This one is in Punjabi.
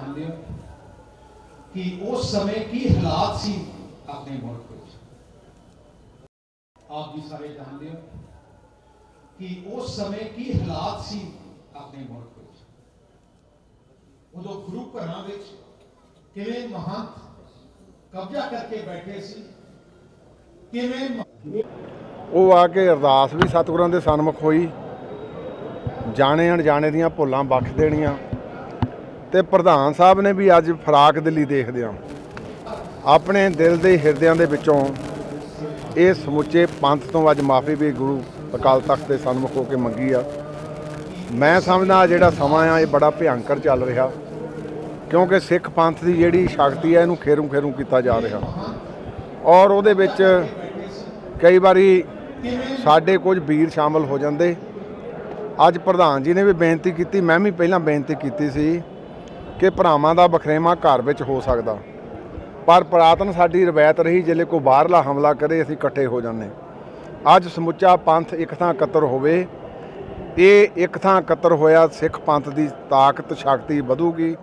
ਜਾਣਦੇ ਹੋ ਕਿ ਉਸ ਸਮੇਂ ਕੀ ਹਾਲਾਤ ਸੀ ਆਪਣੇ ਮੁਲਕ ਵਿੱਚ? ਆਪ ਵੀ ਸਾਰੇ ਜਾਣਦੇ ਹੋ ਕਿ ਉਸ ਸਮੇਂ ਕੀ ਹਾਲਾਤ ਸੀ ਆਪਣੇ ਮੁਲਕ ਵਿੱਚ? ਉਦੋਂ ਗੁਰੂ ਘਰਾਂ ਵਿੱਚ ਕਿਵੇਂ ਮਹੰਤ ਕਬਜ਼ਾ ਕਰਕੇ ਬੈਠੇ ਸੀ? ਕਿਵੇਂ ਉਹ ਆ ਕੇ ਅਰਦਾਸ ਵੀ ਸਤਿਗੁਰਾਂ ਦੇ ਸਨਮੁਖ ਹੋਈ। ਜਾਣੇ ਅਣਜਾਣੇ ਦੀਆਂ ਭੁੱਲਾਂ ਬਖਸ਼ ਦੇਣੀਆਂ। ਤੇ ਪ੍ਰਧਾਨ ਸਾਹਿਬ ਨੇ ਵੀ ਅੱਜ ਫਰਾਕ ਦਿੱਲੀ ਦੇਖਦੇ ਆ ਆਪਣੇ ਦਿਲ ਦੇ ਹਿਰਦਿਆਂ ਦੇ ਵਿੱਚੋਂ ਇਹ ਸਮੁੱਚੇ ਪੰਥ ਤੋਂ ਅੱਜ ਮਾਫੀ ਵੀ ਗੁਰੂ ਅਕਾਲ ਤਖਤ ਦੇ ਸਨਮੁਖ ਹੋ ਕੇ ਮੰਗੀ ਆ। ਮੈਂ ਸਮਝਦਾ ਜਿਹੜਾ ਸਮਾਂ ਆ, ਇਹ ਬੜਾ ਭਿਆਨਕ ਚੱਲ ਰਿਹਾ। ਕਿਉਂਕਿ ਸਿੱਖ ਪੰਥ ਦੀ ਜਿਹੜੀ ਸ਼ਕਤੀ ਹੈ ਇਹਨੂੰ ਖੇਰੂ ਖੇਰੂ ਕੀਤਾ ਜਾ ਰਿਹਾ। ਔਰ ਉਹਦੇ ਵਿੱਚ ਕਈ ਵਾਰੀ ਸਾਡੇ ਕੁਝ ਵੀਰ ਸ਼ਾਮਲ ਹੋ ਜਾਂਦੇ। ਅੱਜ ਪ੍ਰਧਾਨ ਜੀ ਨੇ ਵੀ ਬੇਨਤੀ ਕੀਤੀ, ਮੈਂ ਵੀ ਪਹਿਲਾਂ ਬੇਨਤੀ ਕੀਤੀ ਸੀ ਕਿ ਭਰਾਵਾਂ ਦਾ ਬਖਰੇਵਾ ਘਰ ਵਿੱਚ ਹੋ ਸਕਦਾ। ਪਰ ਪੁਰਾਤਨ ਸਾਡੀ ਰਵਾਇਤ ਰਹੀ ਜਿਲੇ ਕੋਈ ਬਾਹਰਲਾ ਹਮਲਾ ਕਰੇ, ਅਸੀਂ ਇਕੱਠੇ ਹੋ ਜਾਂਦੇ। ਅੱਜ ਸਮੁੱਚਾ ਪੰਥ ਇੱਕ ਥਾਂ ਇਕੱਤਰ ਹੋਵੇ, ਇਹ ਇੱਕ ਥਾਂ ਇਕੱਤਰ ਹੋਇਆ ਸਿੱਖ ਪੰਥ ਦੀ ਤਾਕਤ, ਸ਼ਕਤੀ ਵਧੂਗੀ।